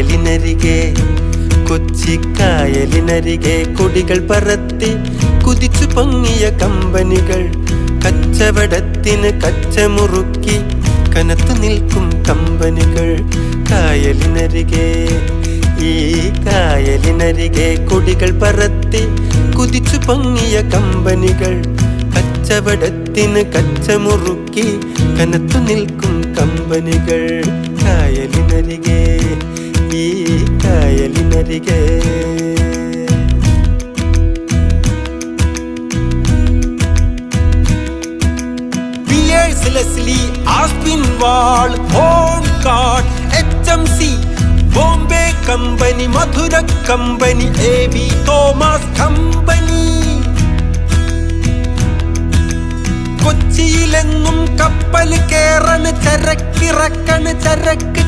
കായലിനരികെ കൊച്ചിക്കായലിനരികെ കൊടികൾ പറത്തി കുതിച്ചു പൊങ്ങിയ കമ്പനികൾ കച്ചവടത്തിന് കച്ചമുറുക്കി കനത്തു നിൽക്കും കമ്പനികൾ. കായലിനരികെ ഈ കായലിനരികെ കൊടികൾ പറത്തി കുതിച്ചു പൊങ്ങിയ കമ്പനികൾ കച്ചവടത്തിന് കച്ചമുറുക്കി കനത്തു നിൽക്കും കമ്പനികൾ. കായലിനരികെ പിയേഴ്സ് ലെസ്ലി ആസ്പിൻ വാൾ ഹോം card H M C Bombay company Madura company A V Thomas company കൊച്ചിയിലെങ്ങും കപ്പൽ കേറണ് ചരക്കിറക്കണ് ചരക്ക്